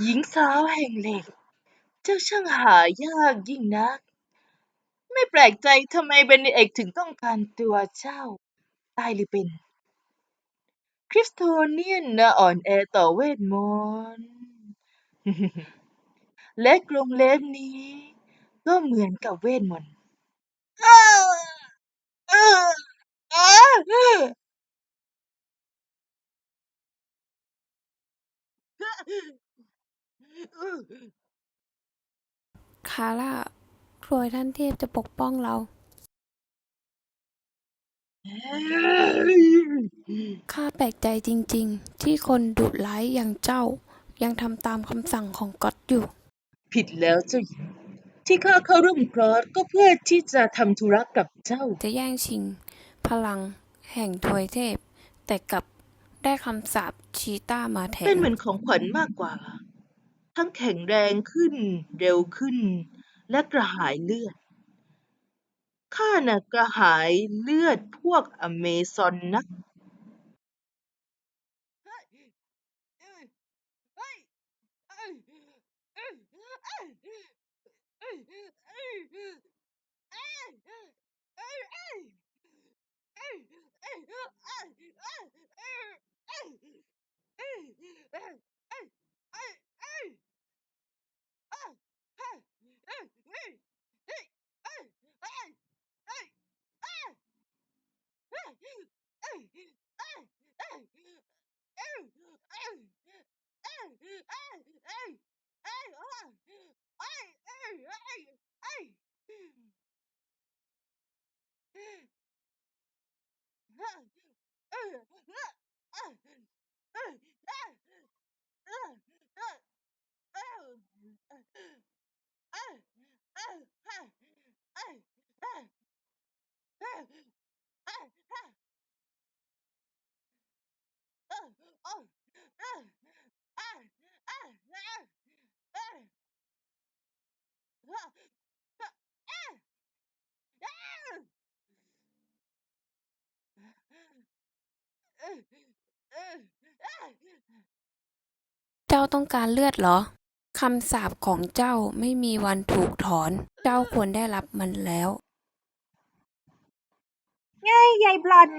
หญิงสาวแห่งเหล็ก เจ้าช่างหายากยิ่งนัก ไม่แปลกใจทำไมเบเนเอกถึงต้องการตัวเจ้า ตายหรือเป็น คริสโตเนียนน่ะอ่อนแอต่อเวทมนต์และกรงเล็บนี้ ก็เหมือนกับเวทมนต์ คาร่ากลัวท่านเทพจะปกป้องเรา ข้าแปลกใจจริง ๆ ที่คนดุร้ายอย่างเจ้ายังทำตามคำสั่งของก็อดอยู่ ผิดแล้วเจ้าหญิงที่ข้าเข้าร่วมคลอสก็เพื่อที่จะทำธุระกับเจ้า จะแย่งชิง พลังแห่งทวยเทพ แต่กลับ ได้คำสาปชีต้ามาแทเป็นเหมือนของขวัญมากกว่า ทั้งแข็งแรงขึ้น เร็วขึ้น และกระหายเลือด ข้าน่ะกระหายเลือดพวกอเมซอนนักะ เจ้าต้องการเลือดเหรอ คำสาปของเจ้าไม่มีวันถูกถอน เจ้าควรได้รับมันแล้วไงยายบลอน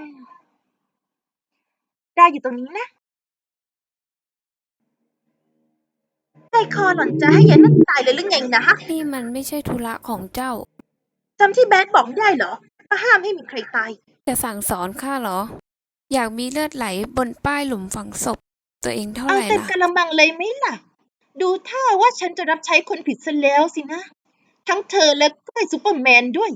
ได้อยู่ตรงนี้นะใจคอหล่อนจะให้ยายนั่นตายเลยหรือไงนะฮะนี่มันไม่ใช่ธุระของเจ้าจำที่แบดบอกได้เหรอว่าห้ามให้มีใครตาย จะสั่งสอนข้าเหรอ อยากมีเลือดไหลบนป้ายหลุมฝังศพ ตัวเองเท่าเอาไหร่เต็มล่ะ กระมังเลยไหมล่ะ ดูท่าว่าฉันจะรับใช้คนผิดซะแล้วสินะ ทั้งเธอและก็ไอ้ซูเปอร์แมนด้วย